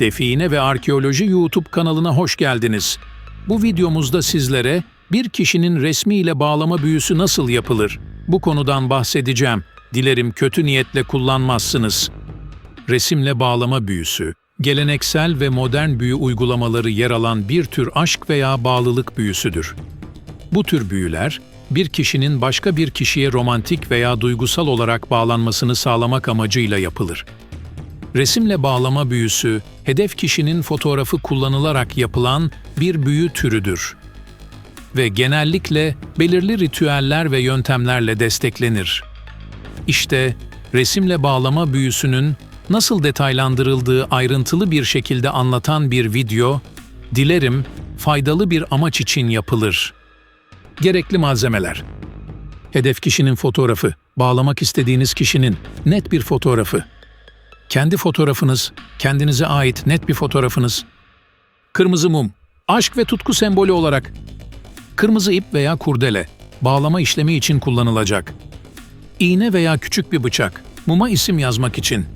Define ve Arkeoloji YouTube kanalına hoş geldiniz. Bu videomuzda sizlere bir kişinin resmiyle bağlama büyüsü nasıl yapılır? Bu konudan bahsedeceğim. Dilerim kötü niyetle kullanmazsınız. Resimle bağlama büyüsü, geleneksel ve modern büyü uygulamaları yer alan bir tür aşk veya bağlılık büyüsüdür. Bu tür büyüler, bir kişinin başka bir kişiye romantik veya duygusal olarak bağlanmasını sağlamak amacıyla yapılır. Resimle bağlama büyüsü, hedef kişinin fotoğrafı kullanılarak yapılan bir büyü türüdür ve genellikle belirli ritüeller ve yöntemlerle desteklenir. İşte resimle bağlama büyüsünün nasıl detaylandırıldığı ayrıntılı bir şekilde anlatan bir video, dilerim faydalı bir amaç için yapılır. Gerekli malzemeler Hedef kişinin fotoğrafı, bağlamak istediğiniz kişinin net bir fotoğrafı, kendi fotoğrafınız, kendinize ait net bir fotoğrafınız. Kırmızı mum, aşk ve tutku sembolü olarak. Kırmızı ip veya kurdele, bağlama işlemi için kullanılacak. İğne veya küçük bir bıçak, muma isim yazmak için.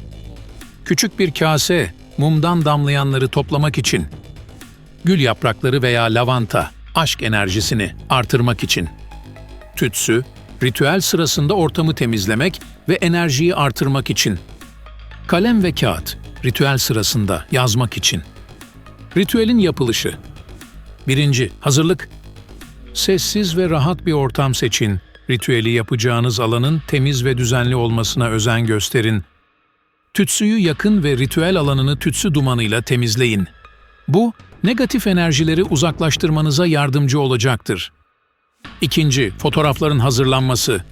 Küçük bir kase, mumdan damlayanları toplamak için. Gül yaprakları veya lavanta, aşk enerjisini artırmak için. Tütsü, ritüel sırasında ortamı temizlemek ve enerjiyi artırmak için. Kalem ve kağıt, ritüel sırasında yazmak için. Ritüelin yapılışı. 1. Hazırlık. Sessiz ve rahat bir ortam seçin. Ritüeli yapacağınız alanın temiz ve düzenli olmasına özen gösterin. Tütsüyü yakın ve ritüel alanını tütsü dumanıyla temizleyin. Bu, negatif enerjileri uzaklaştırmanıza yardımcı olacaktır. 2. Fotoğrafların hazırlanması.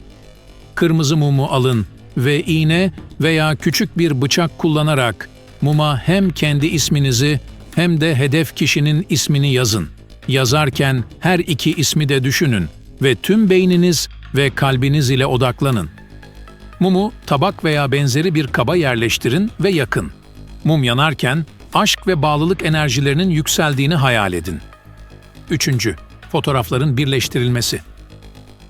Kırmızı mumu alın ve iğne veya küçük bir bıçak kullanarak muma hem kendi isminizi hem de hedef kişinin ismini yazın. Yazarken her iki ismi de düşünün ve tüm beyniniz ve kalbiniz ile odaklanın. Mumu tabak veya benzeri bir kaba yerleştirin ve yakın. Mum yanarken aşk ve bağlılık enerjilerinin yükseldiğini hayal edin. 3. Fotoğrafların birleştirilmesi.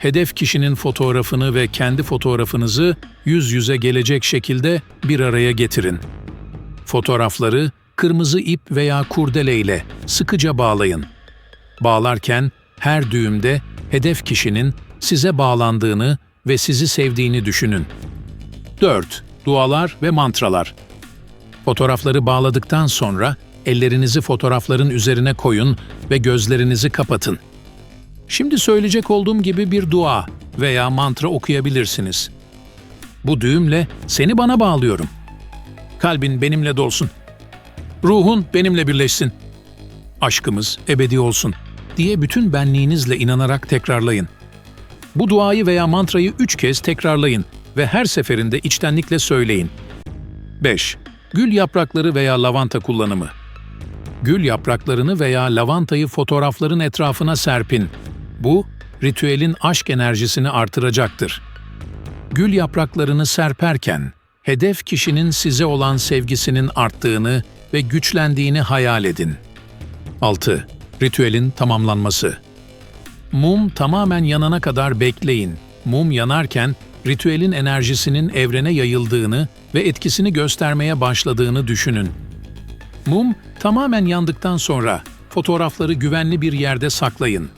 Hedef kişinin fotoğrafını ve kendi fotoğrafınızı yüz yüze gelecek şekilde bir araya getirin. Fotoğrafları kırmızı ip veya kurdele ile sıkıca bağlayın. Bağlarken her düğümde hedef kişinin size bağlandığını ve sizi sevdiğini düşünün. 4. Dualar ve mantralar. Fotoğrafları bağladıktan sonra ellerinizi fotoğrafların üzerine koyun ve gözlerinizi kapatın. Şimdi söyleyecek olduğum gibi bir dua veya mantra okuyabilirsiniz. Bu düğümle seni bana bağlıyorum. Kalbin benimle dolsun. Ruhun benimle birleşsin. Aşkımız ebedi olsun diye bütün benliğinizle inanarak tekrarlayın. Bu duayı veya mantrayı üç kez tekrarlayın ve her seferinde içtenlikle söyleyin. 5. Gül yaprakları veya lavanta kullanımı. Gül yapraklarını veya lavantayı fotoğrafların etrafına serpin. Bu, ritüelin aşk enerjisini artıracaktır. Gül yapraklarını serperken, hedef kişinin size olan sevgisinin arttığını ve güçlendiğini hayal edin. 6. Ritüelin tamamlanması. Mum tamamen yanana kadar bekleyin. Mum yanarken ritüelin enerjisinin evrene yayıldığını ve etkisini göstermeye başladığını düşünün. Mum tamamen yandıktan sonra fotoğrafları güvenli bir yerde saklayın.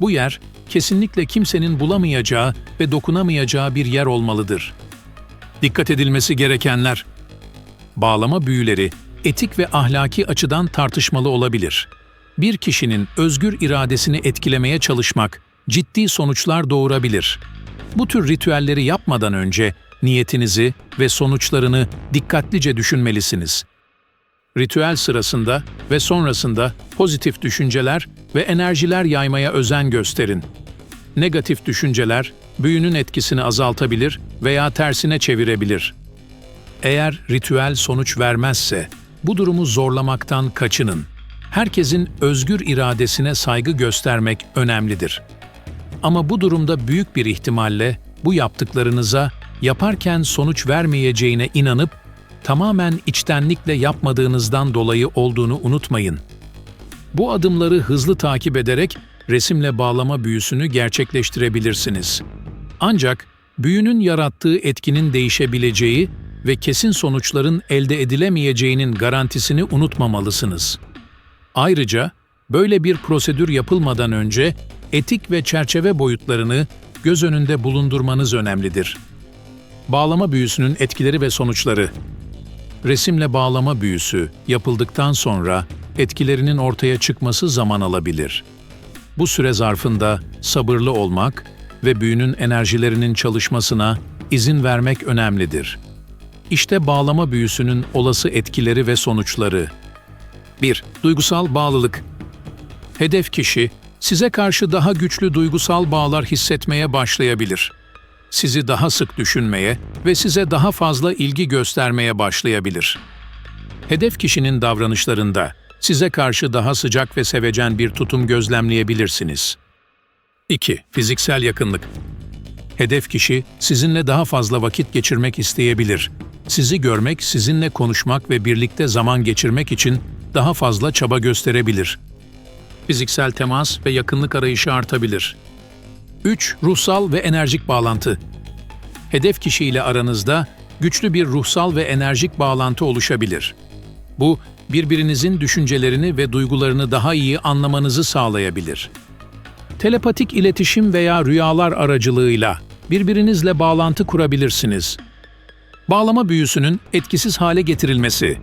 Bu yer kesinlikle kimsenin bulamayacağı ve dokunamayacağı bir yer olmalıdır. Dikkat edilmesi gerekenler Bağlama büyüleri etik ve ahlaki açıdan tartışmalı olabilir. Bir kişinin özgür iradesini etkilemeye çalışmak ciddi sonuçlar doğurabilir. Bu tür ritüelleri yapmadan önce niyetinizi ve sonuçlarını dikkatlice düşünmelisiniz. Ritüel sırasında ve sonrasında pozitif düşünceler ve enerjiler yaymaya özen gösterin. Negatif düşünceler büyünün etkisini azaltabilir veya tersine çevirebilir. Eğer ritüel sonuç vermezse bu durumu zorlamaktan kaçının. Herkesin özgür iradesine saygı göstermek önemlidir. Ama bu durumda büyük bir ihtimalle bu yaptıklarınıza yaparken sonuç vermeyeceğine inanıp tamamen içtenlikle yapmadığınızdan dolayı olduğunu unutmayın. Bu adımları hızlı takip ederek resimle bağlama büyüsünü gerçekleştirebilirsiniz. Ancak büyünün yarattığı etkinin değişebileceği ve kesin sonuçların elde edilemeyeceğinin garantisini unutmamalısınız. Ayrıca böyle bir prosedür yapılmadan önce etik ve çerçeve boyutlarını göz önünde bulundurmanız önemlidir. Bağlama büyüsünün etkileri ve sonuçları Resimle bağlama büyüsü yapıldıktan sonra etkilerinin ortaya çıkması zaman alabilir. Bu süre zarfında sabırlı olmak ve büyünün enerjilerinin çalışmasına izin vermek önemlidir. İşte bağlama büyüsünün olası etkileri ve sonuçları. 1. Duygusal bağlılık. Hedef kişi size karşı daha güçlü duygusal bağlar hissetmeye başlayabilir. Sizi daha sık düşünmeye ve size daha fazla ilgi göstermeye başlayabilir. Hedef kişinin davranışlarında size karşı daha sıcak ve sevecen bir tutum gözlemleyebilirsiniz. 2. Fiziksel yakınlık. Hedef kişi sizinle daha fazla vakit geçirmek isteyebilir. Sizi görmek, sizinle konuşmak ve birlikte zaman geçirmek için daha fazla çaba gösterebilir. Fiziksel temas ve yakınlık arayışı artabilir. 3. Ruhsal ve enerjik bağlantı. Hedef kişiyle aranızda güçlü bir ruhsal ve enerjik bağlantı oluşabilir. Bu, birbirinizin düşüncelerini ve duygularını daha iyi anlamanızı sağlayabilir. Telepatik iletişim veya rüyalar aracılığıyla birbirinizle bağlantı kurabilirsiniz. Bağlama büyüsünün etkisiz hale getirilmesi.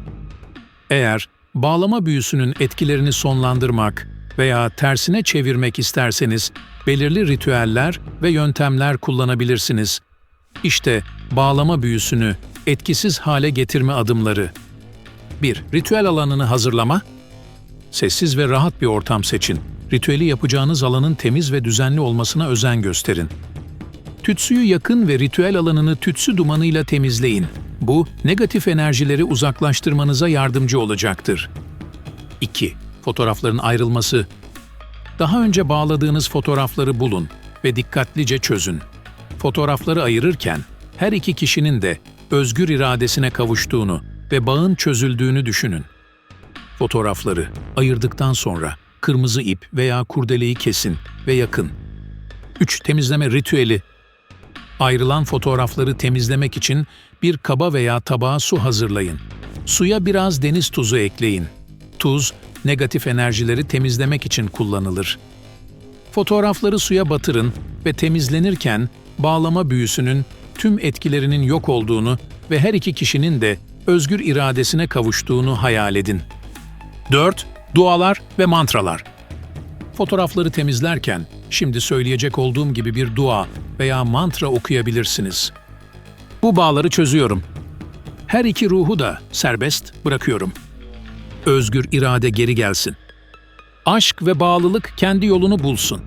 Eğer bağlama büyüsünün etkilerini sonlandırmak veya tersine çevirmek isterseniz belirli ritüeller ve yöntemler kullanabilirsiniz. İşte bağlama büyüsünü etkisiz hale getirme adımları. 1. Ritüel alanını hazırlama. Sessiz ve rahat bir ortam seçin. Ritüeli yapacağınız alanın temiz ve düzenli olmasına özen gösterin. Tütsüyü yakın ve ritüel alanını tütsü dumanıyla temizleyin. Bu, negatif enerjileri uzaklaştırmanıza yardımcı olacaktır. 2. Fotoğrafların ayrılması. Daha önce bağladığınız fotoğrafları bulun ve dikkatlice çözün. Fotoğrafları ayırırken her iki kişinin de özgür iradesine kavuştuğunu ve bağın çözüldüğünü düşünün. Fotoğrafları ayırdıktan sonra kırmızı ip veya kurdeleyi kesin ve yakın. 3. Temizleme ritüeli. Ayrılan fotoğrafları temizlemek için bir kaba veya tabağa su hazırlayın. Suya biraz deniz tuzu ekleyin. Tuz, negatif enerjileri temizlemek için kullanılır. Fotoğrafları suya batırın ve temizlenirken bağlama büyüsünün tüm etkilerinin yok olduğunu ve her iki kişinin de özgür iradesine kavuştuğunu hayal edin. 4. Dualar ve mantralar. Fotoğrafları temizlerken şimdi söyleyecek olduğum gibi bir dua veya mantra okuyabilirsiniz. Bu bağları çözüyorum. Her iki ruhu da serbest bırakıyorum. Özgür irade geri gelsin. Aşk ve bağlılık kendi yolunu bulsun.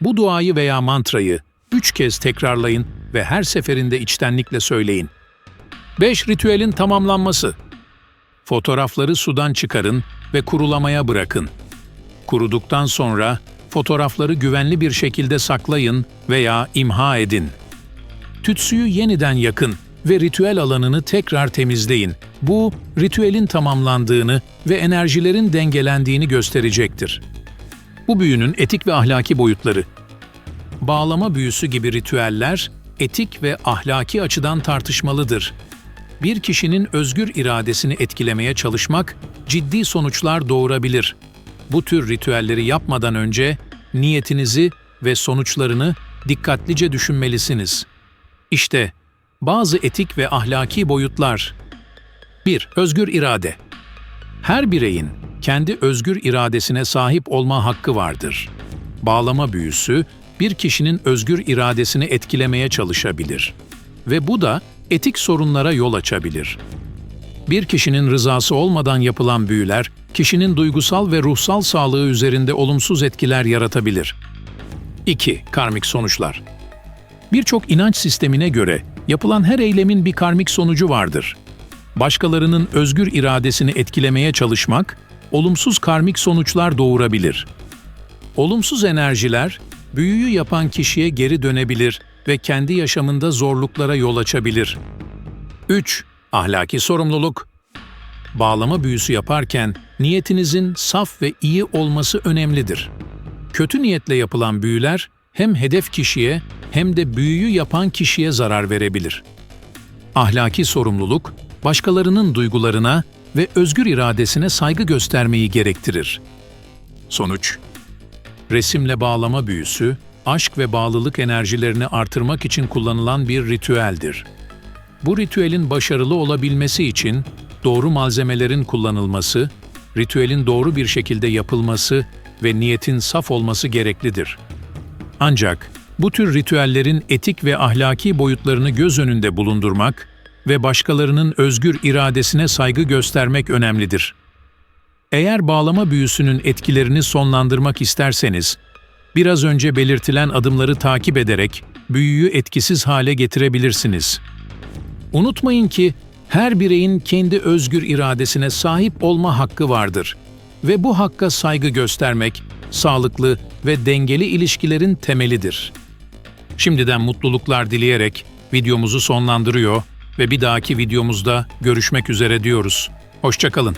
Bu duayı veya mantrayı üç kez tekrarlayın ve her seferinde içtenlikle söyleyin. 5. Ritüelin tamamlanması. Fotoğrafları sudan çıkarın ve kurulamaya bırakın. Kuruduktan sonra fotoğrafları güvenli bir şekilde saklayın veya imha edin. Tütsüyü yeniden yakın ve ritüel alanını tekrar temizleyin. Bu, ritüelin tamamlandığını ve enerjilerin dengelendiğini gösterecektir. Bu büyünün etik ve ahlaki boyutları. Bağlama büyüsü gibi ritüeller, etik ve ahlaki açıdan tartışmalıdır. Bir kişinin özgür iradesini etkilemeye çalışmak, ciddi sonuçlar doğurabilir. Bu tür ritüelleri yapmadan önce niyetinizi ve sonuçlarını dikkatlice düşünmelisiniz. İşte bazı etik ve ahlaki boyutlar. 1. Özgür irade. Her bireyin kendi özgür iradesine sahip olma hakkı vardır. Bağlama büyüsü bir kişinin özgür iradesini etkilemeye çalışabilir ve bu da etik sorunlara yol açabilir. Bir kişinin rızası olmadan yapılan büyüler, kişinin duygusal ve ruhsal sağlığı üzerinde olumsuz etkiler yaratabilir. 2. Karmik sonuçlar. Birçok inanç sistemine göre yapılan her eylemin bir karmik sonucu vardır. Başkalarının özgür iradesini etkilemeye çalışmak, olumsuz karmik sonuçlar doğurabilir. Olumsuz enerjiler, büyüyü yapan kişiye geri dönebilir ve kendi yaşamında zorluklara yol açabilir. 3. Ahlaki sorumluluk. Bağlama büyüsü yaparken niyetinizin saf ve iyi olması önemlidir. Kötü niyetle yapılan büyüler hem hedef kişiye hem de büyüyü yapan kişiye zarar verebilir. ahlaki sorumluluk, başkalarının duygularına ve özgür iradesine saygı göstermeyi gerektirir. Sonuç Resimle bağlama büyüsü, aşk ve bağlılık enerjilerini artırmak için kullanılan bir ritüeldir. Bu ritüelin başarılı olabilmesi için doğru malzemelerin kullanılması, ritüelin doğru bir şekilde yapılması ve niyetin saf olması gereklidir. Ancak bu tür ritüellerin etik ve ahlaki boyutlarını göz önünde bulundurmak ve başkalarının özgür iradesine saygı göstermek önemlidir. Eğer bağlama büyüsünün etkilerini sonlandırmak isterseniz, biraz önce belirtilen adımları takip ederek büyüyü etkisiz hale getirebilirsiniz. Unutmayın ki her bireyin kendi özgür iradesine sahip olma hakkı vardır ve bu hakka saygı göstermek sağlıklı ve dengeli ilişkilerin temelidir. Şimdiden mutluluklar dileyerek videomuzu sonlandırıyor ve bir dahaki videomuzda görüşmek üzere diyoruz. Hoşçakalın.